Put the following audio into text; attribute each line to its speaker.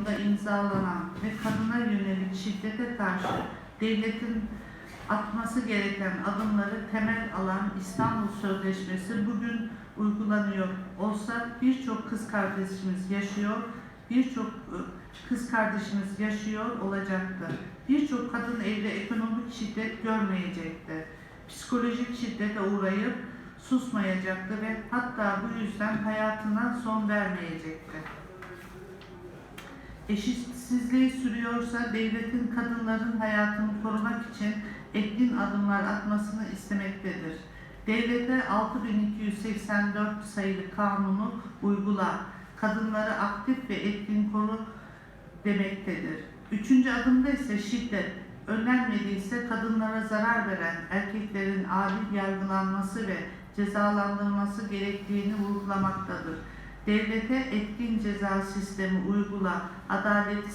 Speaker 1: yılında imzalanan ve kadına yönelik şiddete karşı devletin atması gereken adımları temel alan İstanbul Sözleşmesi bugün uygulanıyor olsa birçok kız kardeşimiz yaşıyor, birçok e, kız kardeşimiz yaşıyor olacaktı. Birçok kadın evde ekonomik şiddet görmeyecekti. Psikolojik şiddete uğrayıp susmayacaktı ve hatta bu yüzden hayatına son vermeyecekti. Eşitsizliği sürüyorsa devletin kadınların hayatını korumak için etkin adımlar atmasını istemektedir. Devlete 6284 sayılı kanunu uygula, kadınları aktif ve etkin koru demektedir. Üçüncü adımda ise şiddet, önlenmediyse kadınlara zarar veren erkeklerin adil yargılanması ve cezalandırılması gerektiğini vurgulamaktadır. Devlete etkin ceza sistemi uygula, adaleti